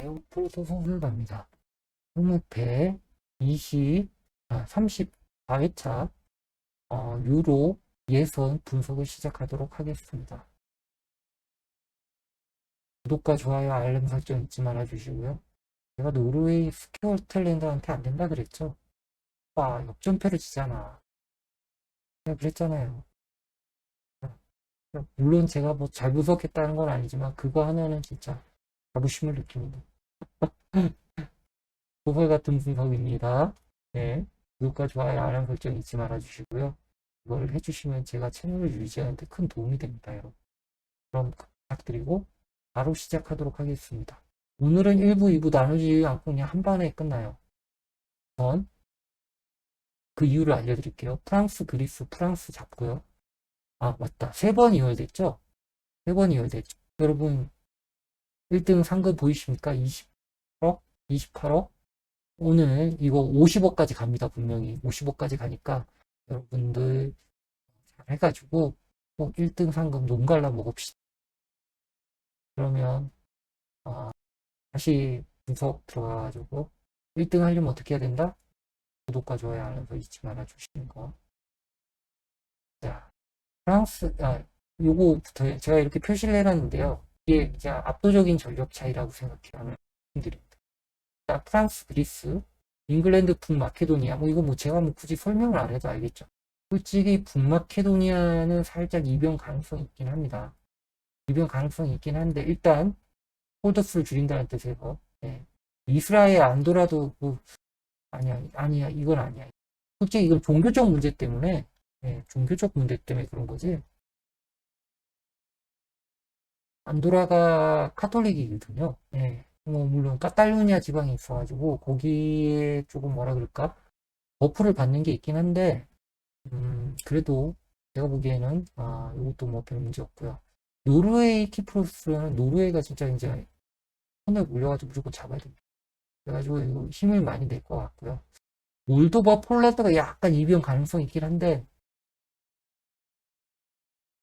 데오폴트 소설가입니다. 20회 20, 아, 34회차 어, 유로 예선 분석을 시작하도록 하겠습니다. 구독과 좋아요, 알림 설정 잊지 말아 주시고요. 제가 노르웨이 스코틀랜드한테 안 된다 그랬죠? 와, 역전패를 지잖아. 내가 그랬잖아요. 물론 제가 뭐 잘 분석했다는 건 아니지만 그거 하나는 진짜 자부심을 느낍니다. 소설 같은 분석입니다. 네. 구독과 좋아요, 알람 설정 잊지 말아 주시고요. 이걸 해주시면 제가 채널을 유지하는데 큰 도움이 됩니다, 여러분. 그럼 부탁드리고 바로 시작하도록 하겠습니다. 오늘은 1부, 2부 나누지 않고 그냥 한 번에 끝나요. 우선 그 이유를 알려드릴게요. 프랑스, 그리스, 프랑스 잡고요. 아, 맞다. 세 번 이월됐죠? 세 번 이월됐죠. 여러분, 1등 상금 보이십니까? 20 억? 28억? 오늘 이거 50억까지 갑니다, 분명히. 50억까지 가니까 여러분들 잘 해가지고 꼭 1등 상금 농갈라 먹읍시다. 그러면, 아, 다시 분석 들어가가지고 1등 하려면 어떻게 해야 된다? 구독과 좋아요, 알람 서 잊지 말아 주시는 거. 자, 프랑스, 아, 요거부터 제가 이렇게 표시를 해놨는데요. 이게 이제 압도적인 전력 차이라고 분들입니다. 자, 프랑스, 그리스, 잉글랜드, 북마케도니아, 뭐 이거 뭐 제가 뭐 굳이 설명을 안 해도 알겠죠. 솔직히 북마케도니아는 살짝 이변 가능성이 있긴 합니다. 이변 가능성이 있긴 한데 일단 홀더스를 줄인다는 뜻에서 네. 이스라엘 안도라도 뭐 아니야 아니야 이건 아니야. 솔직히 이건 종교적 문제 때문에 네, 종교적 문제 때문에 그런 거지. 안도라가 카톨릭이거든요. 네. 뭐 물론 카탈루니아 지방이 있어가지고 거기에 조금 뭐라 그럴까 버프를 받는 게 있긴 한데 음, 그래도 제가 보기에는 아 이것도 뭐 별 문제 없고요. 노르웨이 키프로스는 노르웨이가 진짜 이제 손에 물려가지고 무조건 잡아야 됩니다. 그래가지고 힘을 많이 낼 것 같고요. 몰도바, 폴란드가 약간 이변 가능성이 있긴 한데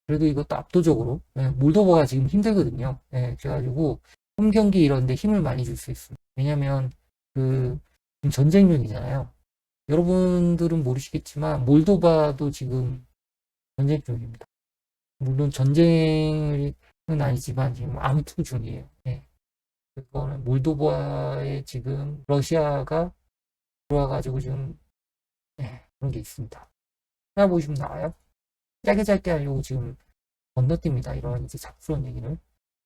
그래도 이것도 압도적으로 예, 몰도바가 지금 힘들거든요. 예, 그래가지고 홈 경기 이런 데 힘을 많이 줄 수 있습니다. 왜냐면 그 지금 전쟁 중이잖아요. 여러분들은 모르시겠지만 몰도바도 지금 전쟁 중입니다. 물론 전쟁은 아니지만 지금 암투 중이에요. 예. 그거는 몰도바에 지금 러시아가 들어와가지고 지금 예, 그런 게 있습니다. 찾아보시면 나와요. 짧게 짧게 하려고 지금 건너뜁니다. 이런 이제 잡스러운 얘기를.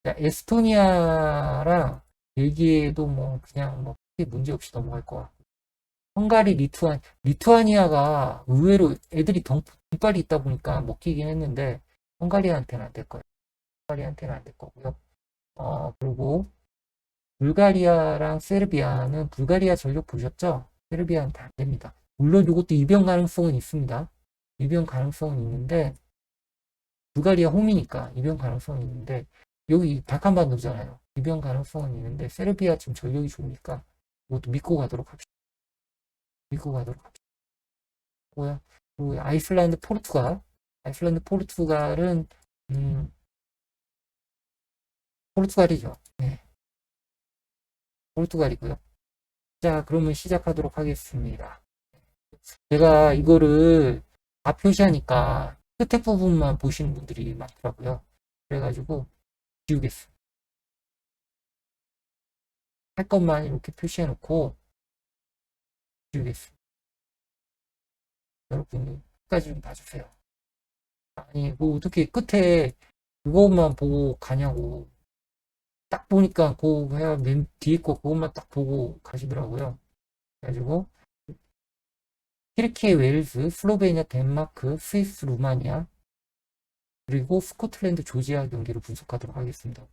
자, 에스토니아랑 벨기에도 뭐 그냥 뭐 크게 문제 없이 넘어갈 것 같고. 헝가리, 리투안, 리투아니아가 의외로 애들이 덩, 덩발이 있다 보니까 먹히긴 했는데 헝가리한테는 안 될 거예요. 헝가리한테는 안 될 거고요. 어, 그리고 불가리아랑 세르비아는 불가리아 전력 보셨죠? 세르비아한테 안 됩니다. 물론 이것도 이변 가능성은 있습니다. 이변 가능성은 있는데 불가리아 홈이니까 이변 가능성은 있는데 여기 발칸반도잖아요. 이변 가능성은 있는데 세르비아 지금 전력이 좋으니까 이것도 믿고 가도록 합시다. 믿고 가도록 합시다. 뭐야? 그리고 아이슬란드, 포르투갈. 아이슬란드, 포르투갈은 음, 포르투갈이죠. 네. 포르투갈이고요. 자, 그러면 시작하도록 하겠습니다. 제가 이거를 다 표시하니까 끝에 부분만 보시는 분들이 많더라고요. 그래가지고 지우겠어요. 할 것만 이렇게 표시해 놓고 지우겠습니다. 여러분 끝까지 좀 봐주세요. 아니 뭐 어떻게 끝에 그것만 보고 가냐고 딱 보니까 그 해야 맨 뒤에 거 그것만 딱 보고 가시더라고요. 그래가지고 튀르키예, 웨일즈, 슬로베니아, 덴마크, 스위스, 루마니아 그리고 스코틀랜드, 조지아 경기를 분석하도록 하겠습니다.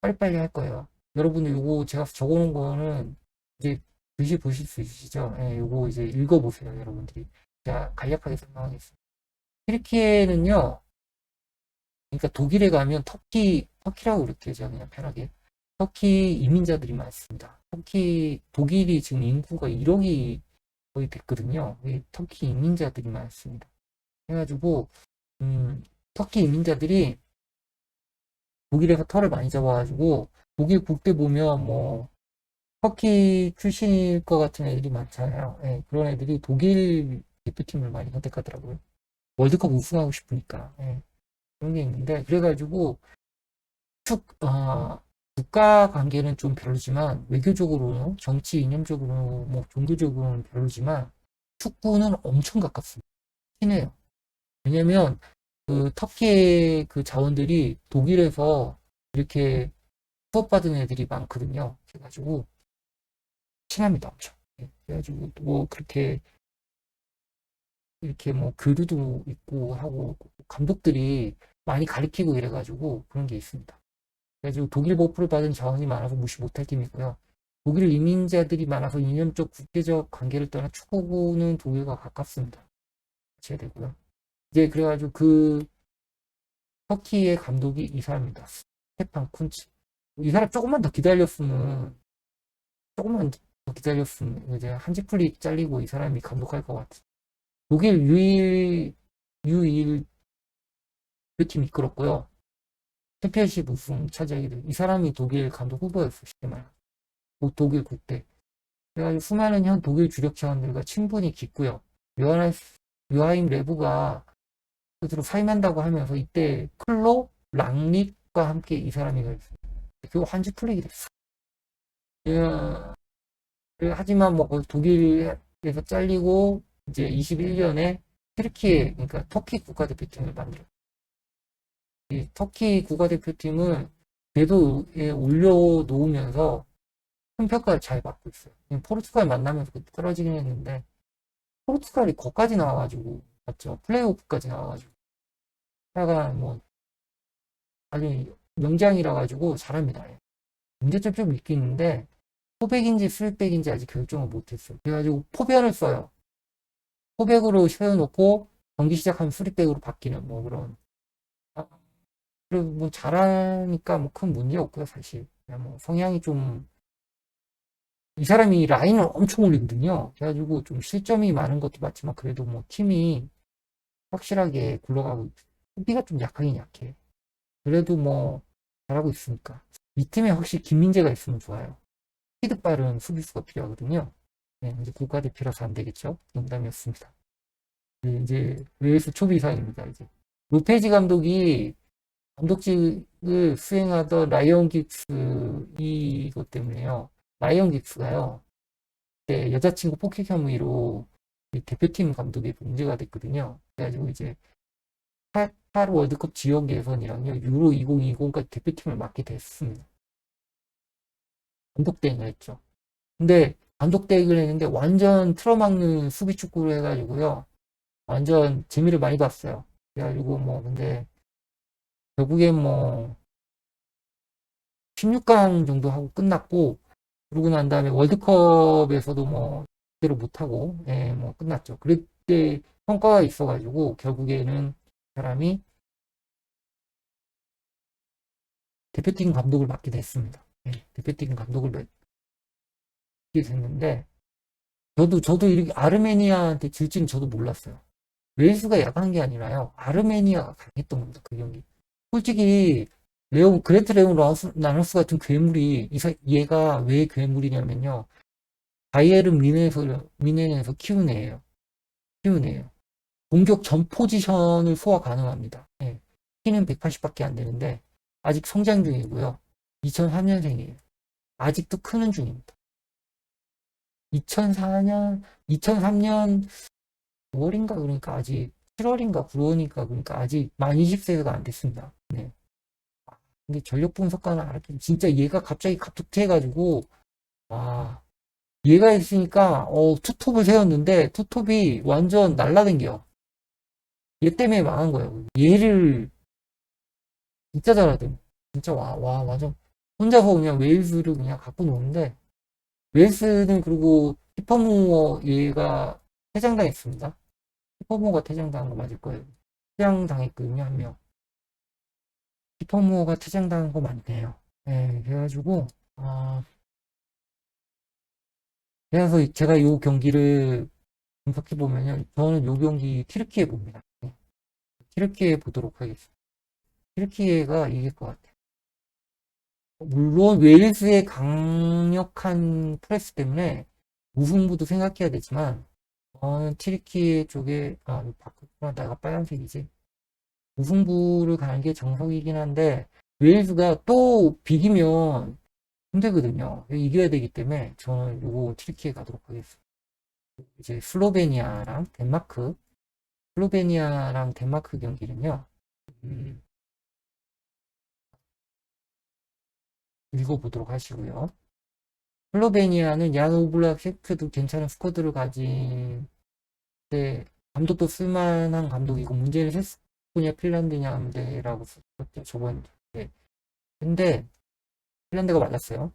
빨리빨리 할 거예요. 여러분들 요거 제가 적어놓은 거는 이제 글씨 보실 수 있으시죠? 예, 요거 이제 읽어보세요, 여러분들이. 자, 간략하게 설명하겠습니다. 튀르키예는요, 그러니까 독일에 가면 터키, 터키라고 그렇게 하죠, 그냥 편하게. 터키 이민자들이 많습니다. 터키, 독일이 지금 인구가 1억이 거의 됐거든요. 터키 이민자들이 많습니다. 해가지고, 음, 터키 이민자들이 독일에서 털을 많이 잡아가지고, 독일 국대 보면 뭐 터키 출신일 것 같은 애들이 많잖아요. 예, 그런 애들이 독일 대표팀을 많이 선택하더라고요. 월드컵 우승하고 싶으니까. 예, 그런 게 있는데 그래가지고 축, 아, 국가 관계는 좀 별로지만 외교적으로, 정치 이념적으로, 뭐 종교적으로는 별로지만 축구는 엄청 가깝습니다. 친해요. 왜냐면 그 터키의 그 자원들이 독일에서 이렇게 수업받은 애들이 많거든요. 그래가지고 친합니다, 엄청. 예, 그래가지고 뭐 그렇게 이렇게 뭐 교류도 있고 하고 감독들이 많이 가르치고 이래가지고 그런 게 있습니다. 그래가지고 독일 버프를 받은 자원이 많아서 무시 못할 팀이고요. 독일 이민자들이 많아서 이념적 국제적 관계를 떠나 축구는 독일과 가깝습니다. 제야 되고요. 이제 그래가지고 그 터키의 감독이 이 사람입니다. 스테판 쿤치. 이 사람 조금만 더 기다렸으면 조금만 더 기다렸으면 이제 한지플릭 잘리고 이 사람이 감독할 것 같아. 독일 유일 유일 그팀 이끌었고요. 챔피언십 우승 차지하게 돼. 이 사람이 독일 감독 후보였어, 쉽게 말해. 독일 국대. 그래가지고 수많은 현 독일 주력 자원들과 친분이 깊고요. 요하임 레브가 스스로 사임한다고 하면서 이때 클로 랑릭과 함께 이 사람이. 그 한지 플릭이 됐어. 예, 하지만 뭐 독일에서 잘리고 이제 21년에 튀르키예 그러니까 터키 국가대표팀을 만들어. 이 터키 국가대표팀을 궤도에 올려놓으면서 큰 평가를 잘 받고 있어요. 포르투갈 만나면서 떨어지긴 했는데 포르투갈이 거기까지 나와가지고 맞죠? 플레이오프까지 나와가지고 하다가 뭐 아주 명장이라 가지고 잘합니다. 문제점 좀 있긴 있는데 포백인지 풀백인지 아직 결정을 못했어요. 그래가지고 포변을 써요. 포백으로 세워놓고 경기 시작하면 수리백으로 바뀌는 뭐 그런 아, 그리고 뭐 잘하니까 뭐 큰 문제 없고요 사실 그냥 뭐 성향이 좀 이 사람이 라인을 엄청 올리거든요. 그래가지고 좀 실점이 많은 것도 맞지만 그래도 뭐 팀이 확실하게 굴러가고 수비가 좀 약하긴 약해. 그래도 뭐 잘하고 있으니까 이 팀에 확실히 김민재가 있으면 좋아요. 스피드 빠른 수비수가 필요하거든요. 네, 이제 국가대표라서 안 되겠죠. 농담이었습니다. 네, 이제 웨일스 초비 이상입니다. 이제 로페지 감독이 감독직을 수행하던 라이언 긱스 이것 때문에요. 라이언 긱스가요. 네, 여자친구 폭행 혐의로 대표팀 감독이 문제가 됐거든요. 그래가지고 이제 카타르 월드컵 지역 예선이랑요 유로 2020까지 대표팀을 맡게 됐습니다. 감독 대행을 했죠. 근데 감독 대행을 했는데 완전 틀어막는 수비 축구를 해가지고요. 완전 재미를 많이 봤어요. 그래가지고 뭐 근데 결국엔 뭐 16강 정도 하고 끝났고 그러고 난 다음에 월드컵에서도 뭐 제대로 못하고 예, 뭐 끝났죠. 그때 성과가 있어가지고 결국에는 사람이 대표팀 감독을 맡게 됐습니다. 예, 대표팀 감독을 맡게 됐는데 저도 저도 이렇게 아르메니아한테 질지는 저도 몰랐어요. 웨일스가 약한 게 아니라요. 아르메니아가 강했던 겁니다. 그 경기. 솔직히 레옹 그레트 레옹 라노스 같은 괴물이 이사, 얘가 왜 괴물이냐면요. 바이에른 미넨에서 미넨에서 키운 애예요. 키운 애예요. 공격 전 포지션을 소화 가능합니다. 예. 키는 180밖에 안 되는데 아직 성장 중이고요. 2003년생이에요. 아직도 크는 중입니다. 2004년, 2003년 9월인가 그러니까 아직 7월인가 9월이니까 그러니까 아직 만 20세가 안 됐습니다. 네. 근데 전력 분석가는 알았겠 진짜 얘가 갑자기 갑툭튀해가지고 와 얘가 있으니까 어 투톱을 세웠는데 투톱이 완전 날라댕겨. 얘 때문에 망한 거예요. 얘를 진짜 잘하더니 진짜 와, 와, 완전 혼자서 그냥 웨일스를 그냥 갖고 노는데 웨일스는 그리고 히퍼무어 얘가 퇴장당했습니다. 히퍼무어가 퇴장당한 거 맞을 거예요. 퇴장당했거든요, 한 명. 히퍼무어가 퇴장당한 거 맞네요. 네, 그래가지고, 아, 그래서 제가 요 경기를 분석해 보면요. 저는 요 경기 튀르키예 봅니다. 네. 튀르키예 보도록 하겠습니다. 튀르키예가 이길 것 같아요. 물론 웨일즈의 강력한 프레스 때문에 무승부도 생각해야 되지만 어, 튀르키 쪽에 아 바꾸구나 내가 빨간색이지 무승부를 가는 게 정석이긴 한데 웨일즈가 또 비기면 힘들거든요. 이겨야 되기 때문에 저는 요거 튀르키에 가도록 하겠습니다. 이제 슬로베니아랑 덴마크 슬로베니아랑 덴마크 경기는요. 음, 읽어보도록 하시고요. 슬로베니아는 얀 오블락 셰크도 괜찮은 스쿼드를 가진 데 감독도 쓸만한 감독이고 문제는 세스코냐 핀란드냐인데라고 썼죠 저번 에 근데 핀란드가 맞았어요.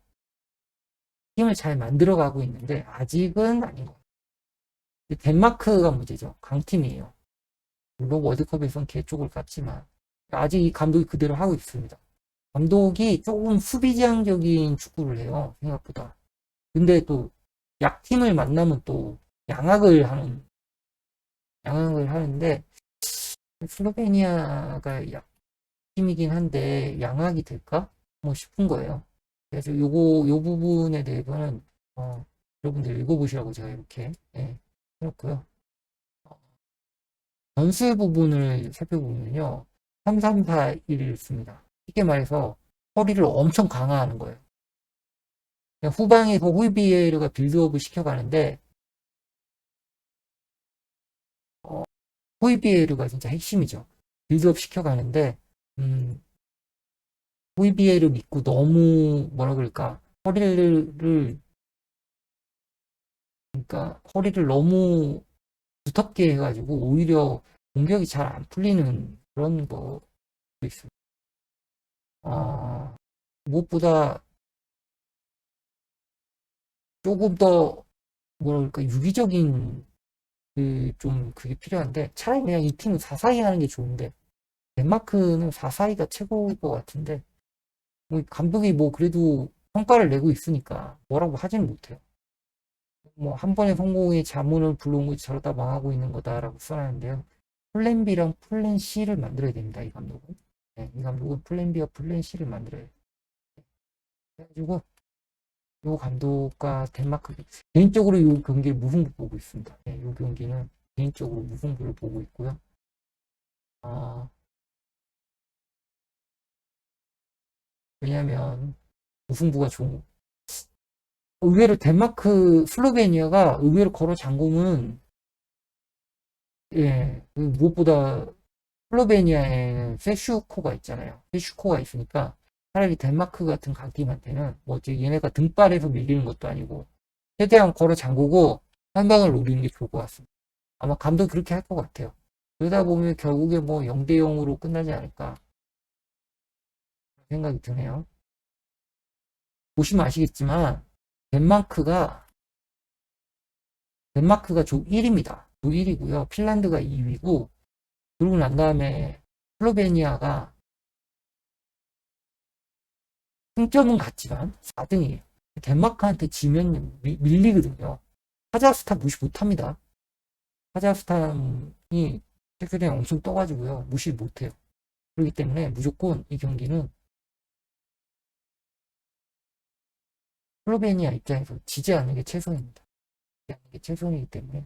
팀을 잘 만들어가고 있는데 아직은 아닌 것 같아요. 덴마크가 문제죠. 강팀이에요. 물론 월드컵에선 개 쪽을 깠지만 아직 이 감독이 그대로 하고 있습니다. 감독이 조금 수비지향적인 축구를 해요. 생각보다. 근데 또 약팀을 만나면 또 양악을 하는 양악을 하는데 슬로베니아가 약팀이긴 한데 양악이 될까? 뭐 싶은 거예요. 그래서 요거 요 부분에 대해서는 어, 여러분들 읽어보시라고 제가 이렇게 예, 해놓고요. 어, 전술 부분을 살펴보면요. 3341을 씁니다. 쉽게 말해서 허리를 엄청 강화하는 거예요. 그냥 후방에서 호이비에르가 빌드업을 시켜가는데 어, 호이비에르가 진짜 핵심이죠. 빌드업 시켜가는데 음, 호이비에르 믿고 너무 뭐라 그럴까 허리를 그러니까 허리를 너무 두텁게 해가지고 오히려 공격이 잘 안 풀리는 그런 것도 있습니다. 아, 무엇보다 조금 더 뭐랄까 유기적인 그 좀 그게 필요한데 차라리 그냥 이 팀은 4-4-2 하는 게 좋은데 덴마크는 4-4-2가 최고일 것 같은데 뭐 감독이 뭐 그래도 성과를 내고 있으니까 뭐라고 하지는 못해요. 뭐 한 번의 성공이 자문을 불러온 거지 저러다 망하고 있는 거다라고 써놨는데요. 플랜 B랑 플랜 C를 만들어야 됩니다. 이 감독은. 네, 이 감독은 플랜 B와 플랜 C를 만들어야 돼요. 그래가지고 요 감독과 덴마크 개인적으로 이 경기를 무승부 보고 있습니다. 네, 이 경기는 개인적으로 무승부를 보고 있고요. 아, 왜냐면 무승부가 좋은 의외로 덴마크 슬로베니아가 의외로 걸어 잠그면 예그 무엇보다 슬로베니아에는 세슈코가 있잖아요. 세슈코가 있으니까 차라리 덴마크 같은 강팀한테는 뭐 이제 얘네가 등발에서 밀리는 것도 아니고 최대한 걸어 잠그고 한 방을 노리는 게 좋을 것 같습니다. 아마 감독이 그렇게 할 것 같아요. 그러다 보면 결국에 뭐 0대 0으로 끝나지 않을까 생각이 드네요. 보시면 아시겠지만 덴마크가 덴마크가 조 1위입니다. 조 1위고요. 핀란드가 2위고 그러고 난 다음에 슬로베니아가 승점은 같지만 4등이에요. 덴마크한테 지면 미- 밀리거든요. 카자흐스탄 무시 못합니다. 카자흐스탄이 최근에 엄청 떠가지고요. 무시 못해요. 그렇기 때문에 무조건 이 경기는 슬로베니아 입장에서 지지 않는 게 최선입니다. 지지 않는 게 최선이기 때문에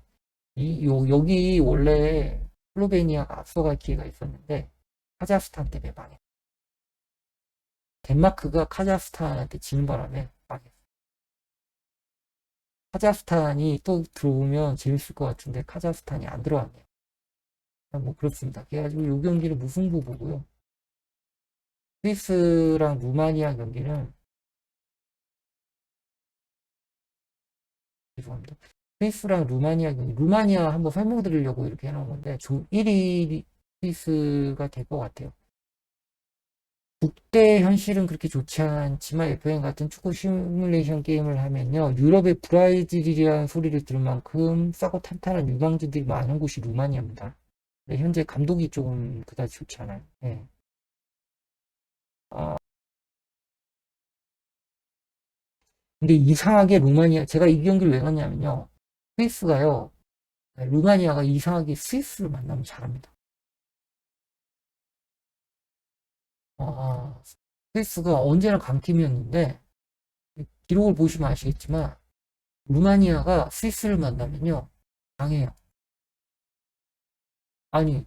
이 요, 여기 원래 슬로베니아가 앞서갈 기회가 있었는데 카자흐스탄 때문에 망했어요. 덴마크가 카자흐스탄한테 지는 바람에 망했어요. 카자흐스탄이 또 들어오면 재밌을 것 같은데 카자흐스탄이 안 들어왔네요. 뭐 그렇습니다. 그래가지고 이 경기를 무승부 보고요. 스위스랑 루마니아 경기는 죄송합니다. 스위스랑 루마니아 루마니아 한번 설명드리려고 이렇게 해놓은 건데, 조 1위 스위스가 될 것 같아요. 국대 현실은 그렇게 좋지 않지만 FM 같은 축구 시뮬레이션 게임을 하면요, 유럽의 브라질이라는 소리를 들을 만큼 싸고 탄탄한 유망주들이 많은 곳이 루마니아입니다. 네, 현재 감독이 조금 그다지 좋지 않아요. 네. 아, 근데 이상하게 루마니아, 제가 이 경기를 왜 갔냐면요. 스위스가요, 네, 루마니아가 이상하게 스위스를 만나면 잘합니다. 아, 스위스가 언제나 강팀이었는데 기록을 보시면 아시겠지만 루마니아가 스위스를 만나면요 강해요. 아니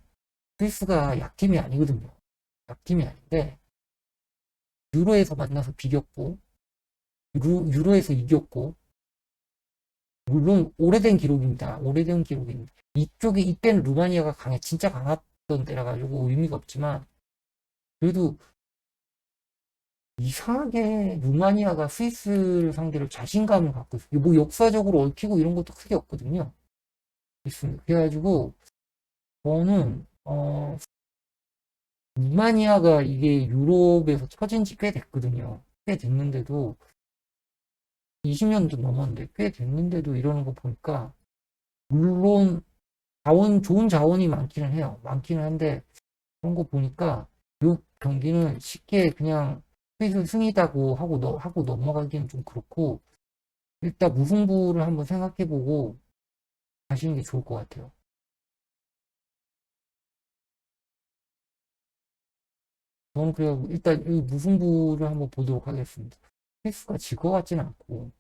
스위스가 약팀이 아니거든요. 약팀이 아닌데 유로에서 만나서 비겼고 유로, 유로 에서 이겼고 물론 오래된 기록입니다. 오래된 기록입니다. 이쪽이 이때는 루마니아가 강해 진짜 강했던 때라 가지고 의미가 없지만 그래도 이상하게 루마니아가 스위스를 상대로 자신감을 갖고 있어요. 뭐 역사적으로 얽히고 이런 것도 크게 없거든요. 있습니다. 그래가지고 저는 어 루마니아가 이게 유럽에서 처진 지 꽤 됐거든요. 꽤 됐는데도 20년도 넘었는데 꽤 됐는데도 이러는 거 보니까 물론 자원 좋은 자원이 많기는 해요. 많기는 한데 그런 거 보니까 이 경기는 쉽게 그냥 스위스 승이다고 하고 너 하고 넘어가기는 좀 그렇고 일단 무승부를 한번 생각해보고 가시는 게 좋을 것 같아요. 저는 그래요. 일단 이 무승부를 한번 보도록 하겠습니다. 스위스가 질 것 같지는 않고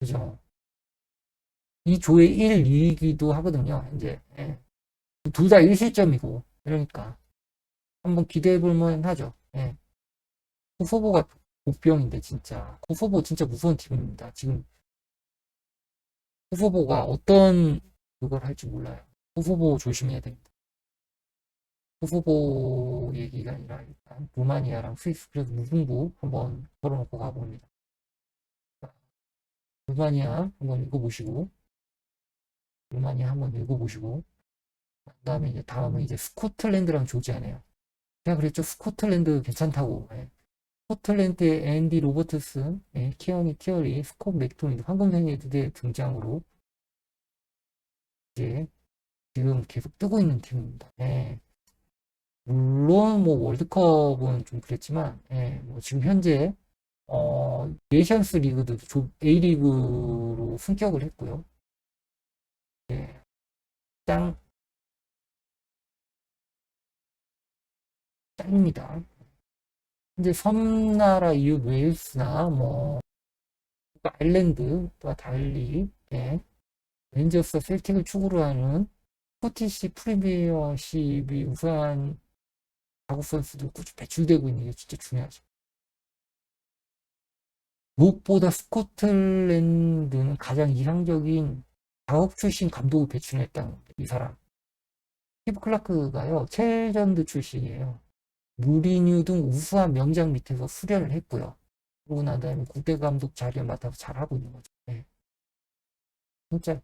그죠? 이 조의 1, 2이기도 하거든요. 이제 예. 둘다 1실점이고 그러니까 한번 기대해 볼 만 하죠. 예. 코소보가 복병인데 진짜 코소보 진짜 무서운 팀입니다. 지금 코소보가 어떤 그걸 할지 몰라요. 코소보 조심해야 됩니다. 코소보 얘기가 아니라 일단 루마니아랑 스위스 그래서 무승부 한번 걸어놓고 가봅니다. 루마니아 한번 읽어보시고 루마니아 한번 읽어보시고 그 다음에 이제 다음은 이제 스코틀랜드랑 조지아네요. 제가 그랬죠. 스코틀랜드 괜찮다고. 예. 스코틀랜드의 앤디 로버트스, 예, 키어니 티어리, 스콧 맥토니 황금생애들의 등장으로 이제 지금 계속 뜨고 있는 팀입니다. 예. 물론 뭐 월드컵은 좀 그랬지만 예, 뭐 지금 현재 어, 네이션스 리그도 A리그로 승격을 했고요. 예. 짱 짱입니다. 이제 섬나라 이웃 웨일스나 뭐 아일랜드와 달리 예. 렌저스 셀틱을 축으로 하는 스코티시 프리미어십이 우수한 자국 선수들 꾸준히 배출되고 있는 게 진짜 중요하죠. 무엇보다 스코틀랜드는 가장 이상적인 자국 출신 감독을 배출했다는. 이 사람. 스티브 클라크가요, 첼전드 출신이에요. 무리뉴 등 우수한 명장 밑에서 수련을 했고요. 그러고 난 다음에 국대 감독 자리에 맡아서 잘하고 있는 거죠. 네. 진짜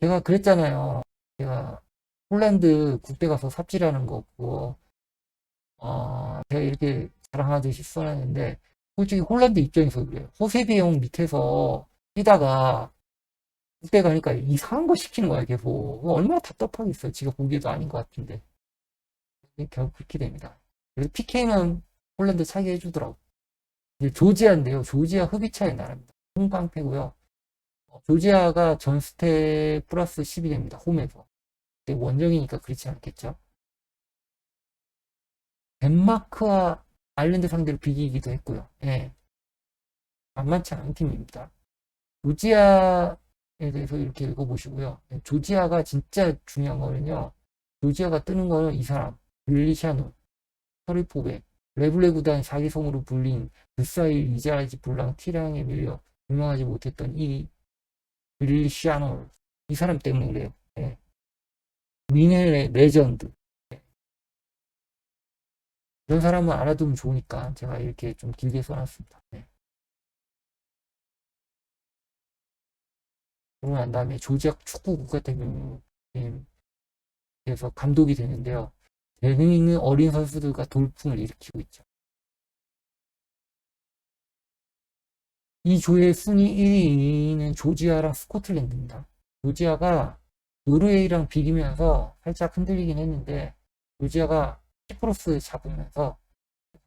제가 그랬잖아요. 제가 폴란드 국대 가서 삽질하는 거 없고 어, 제가 이렇게 자랑하듯이 써놨는데 솔직히 홀란드 입장에서 그래요. 호세비용 밑에서 뛰다가 국대 가니까 이상한 거 시키는 거야 계속 얼마나 답답하겠어요. 지가 보기에도 아닌 것 같은데 결국 그렇게 됩니다. 그래서 PK는 홀란드 차게 해주더라고. 이제 조지아인데요. 조지아 흡입차의 나라입니다. 홍방패고요. 조지아가 전스테 플러스 10이 됩니다. 홈에서. 원정이니까 그렇지 않겠죠. 덴마크와 아일랜드 상대로 비기기도 했고요. 예. 만만치 않은 팀입니다. 조지아에 대해서 이렇게 읽어보시고요. 예, 조지아가 진짜 중요한 거는요. 조지아가 뜨는 거는 이 사람, 릴리샤노, 서리포베, 레블레 구단 사기성으로 불린 불사일 이자라지 불랑 티랑에 밀려 유명하지 못했던 이 릴리샤노, 이 사람 때문에 그래요. 예. 미넬의 레전드. 이런 사람은 알아두면 좋으니까 제가 이렇게 좀 길게 써놨습니다. 네. 그러고 난 다음에 조지아 축구 국가대표에서 감독이 되는데요. 재능 있는 어린 선수들과 돌풍을 일으키고 있죠. 이 조의 순위 1위는 조지아랑 스코틀랜드입니다. 조지아가 노르웨이랑 비기면서 살짝 흔들리긴 했는데 조지아가 키프로스 잡으면서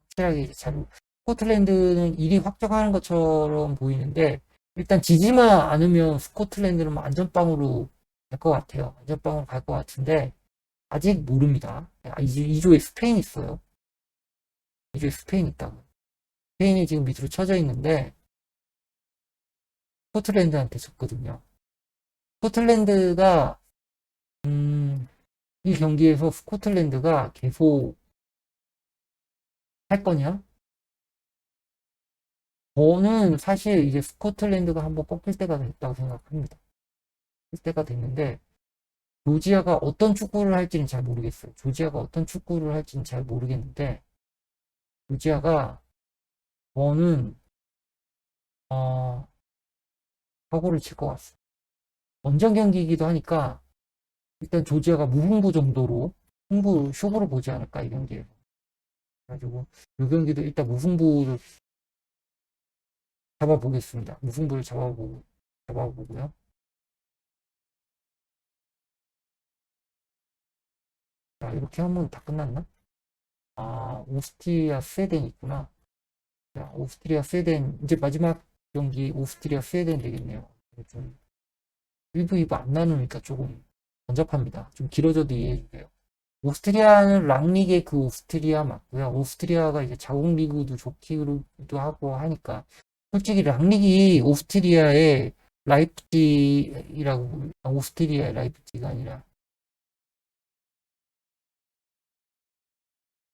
확실하게 잘 스코틀랜드는 일이 확정하는 것처럼 보이는데 일단 지지만 않으면 스코틀랜드는 뭐 안전빵으로 갈 것 같아요. 안전빵으로 갈 것 같은데 아직 모릅니다. 아, 이제 2조에 스페인 있어요. 2조에 스페인 있다고. 스페인이 지금 밑으로 쳐져 있는데 스코틀랜드한테 졌거든요. 스코틀랜드가 음, 이 경기에서 스코틀랜드가 계속 할 거냐? 저는 사실 이제 스코틀랜드가 한번 꺾일 때가 됐다고 생각합니다. 꺾일 때가 됐는데 조지아가 어떤 축구를 할지는 잘 모르겠어요. 조지아가 어떤 축구를 할지는 잘 모르겠는데 조지아가 저는 어, 사고를 칠 것 같습니다. 원정 경기이기도 하니까 일단 조지아가 무승부 정도로 승부 쇼부를 보지 않을까 이 경기에서 그래가지고 이 경기도 일단 무승부를 잡아보겠습니다. 무승부를 잡아보고 잡아보고요. 자 이렇게 하면 다 끝났나? 아 오스트리아 스웨덴 있구나. 자 오스트리아 스웨덴 이제 마지막 경기 오스트리아 스웨덴 되겠네요. 좀 1부 2부 안 나누니까 조금 번잡합니다. 좀 길어져도 이해해 주세요. 오스트리아는 락리게 그 오스트리아 맞고요. 오스트리아가 이제 자국 리그도 좋기도 하고 하니까 솔직히 락리기 오스트리아의 라이프치히라고 아, 오스트리아의 라이프치히가 아니라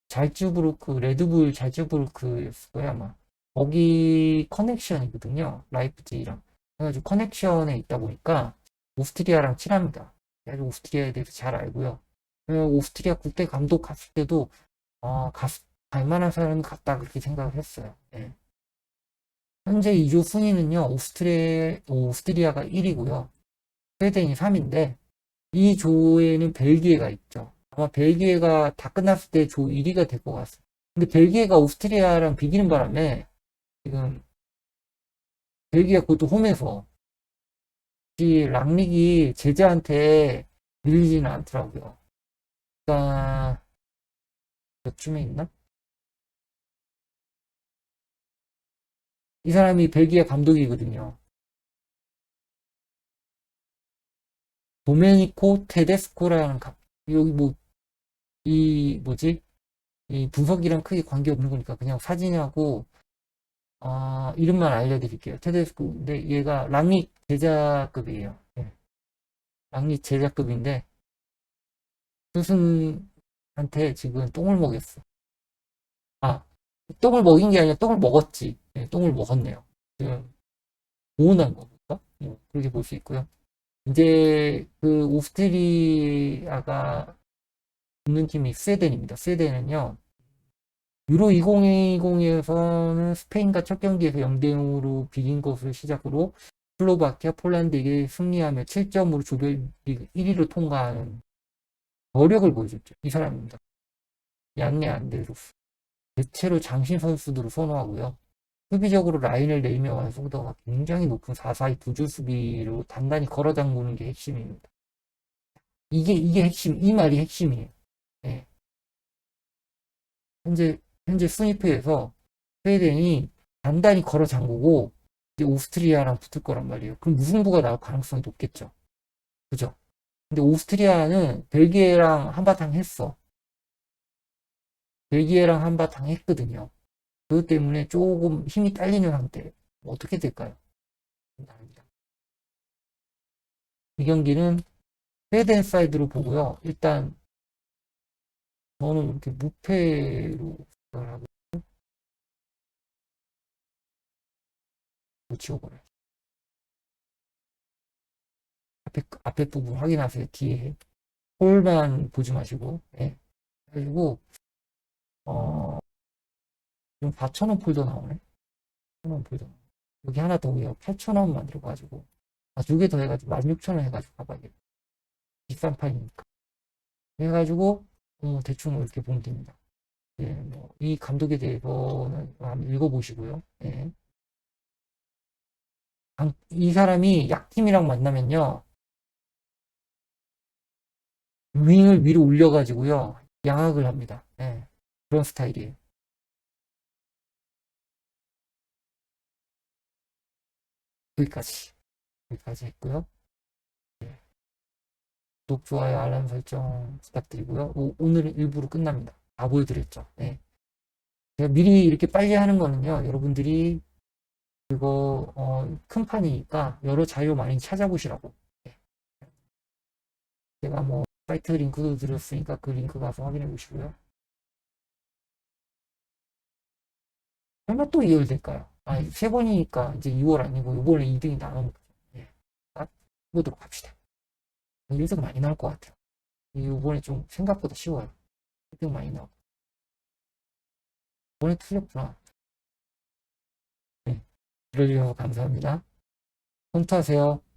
잘츠부르크 레드불 잘츠부르크였을 거야 아마 거기 커넥션이거든요 라이프치히랑 그래가지고 커넥션에 있다 보니까 오스트리아랑 친합니다. 그래서 오스트리아에 대해서 잘 알고요. 어, 오스트리아 국대 감독 갔을 때도 아, 갔, 갈 만한 사람이 같다 그렇게 생각을 했어요. 예. 현재 2조 순위는요, 오스트리, 오스트리아가 1위고요. 스웨덴이 3위인데, 이 조에는 벨기에가 있죠. 아마 벨기에가 다 끝났을 때 조 1위가 될 것 같습니다. 근데 벨기에가 오스트리아랑 비기는 바람에, 지금, 벨기에 그것도 홈에서, 이 랑릭이 제자한테 밀리지는 않더라고요. 그러니까, 몇쯤에 있나? 이 사람이 벨기에 감독이거든요. 도메니코 테데스코라는 감, 여기 뭐, 이, 뭐지? 이 분석이랑 크게 관계없는 거니까 그냥 사진하고, 아, 이름만 알려드릴게요. 테데스코. 근데 얘가 랑닉 제자급이에요. 예. 랑닉 제자급인데, 스승한테 지금 똥을 먹였어. 아, 똥을 먹인 게 아니라 똥을 먹었지. 예, 똥을 먹었네요. 지금 보온한 거니까 뭐 그렇게 볼 수 있고요. 이제 그 오스트리아가 붙는 팀이 스웨덴입니다. 스웨덴은요. 유로 2020에서는 스페인과 첫 경기에서 0대 0으로 비긴 것을 시작으로 슬로바키아, 폴란드에게 승리하며 7점으로 조별리그 1위를 통과하는 저력을 보여줬죠. 이 사람입니다. 양내 안데르스. 대체로 장신 선수들을 선호하고요. 수비적으로 라인을 내리며 완성도가 굉장히 높은 4-4-2 두줄 수비로 단단히 걸어 잠그는 게 핵심입니다. 이게, 이게 핵심, 이 말이 핵심이에요. 네. 현재, 현재 순위표에서 스웨덴이 단단히 걸어 잠그고 이제 오스트리아랑 붙을 거란 말이에요. 그럼 무승부가 나올 가능성이 높겠죠. 그죠? 근데 오스트리아는 벨기에랑 한바탕 했어. 벨기에랑 한바탕 했거든요. 그것 때문에 조금 힘이 딸리는 상태. 어떻게 될까요? 이 경기는 스웨덴 사이드로 보고요. 일단 저는 이렇게 무패로 하고 치워버려요. 앞에, 앞에 부분 확인하세요. 뒤에 홀만 보지 마시고 예. 그리고 어 지금 4,000원 폴더 나오네. 4,000원 폴더. 여기 하나 더 위에 8,000원 만들어가지고, 아, 두 개 더 해가지고, 16,000원 해가지고 가봐야겠다. 비싼 판이니까. 해가지고, 어, 대충 이렇게 보면 됩니다. 예, 뭐, 이 감독에 대해서는 한번 읽어보시고요. 예. 강- 이 사람이 약팀이랑 만나면요, 윙을 위로 올려가지고요, 양악을 합니다. 예. 그런 스타일이에요. 여기까지. 여기까지 했고요. 네. 구독, 좋아요, 알람 설정 부탁드리고요. 오, 오늘은 일부로 끝납니다. 다 보여드렸죠. 네. 제가 미리 이렇게 빨리 하는 거는요, 여러분들이 그거 어, 큰 판이니까 여러 자료 많이 찾아보시라고. 예. 제가 뭐 사이트 링크도 드렸으니까 그 링크 가서 확인해 보시고요. 설마 또 2월 될까요? 아, 세 번이니까 이제 2월 아니고 이번에 2등이 나오면 예. 아, 해보도록 합시다. 1등 많이 나올 것 같아요. 이번에 좀 생각보다 쉬워요. 1등 많이 나오고. 이번에 틀렸구나. 네. 들어주셔서 감사합니다. 컴투하세요.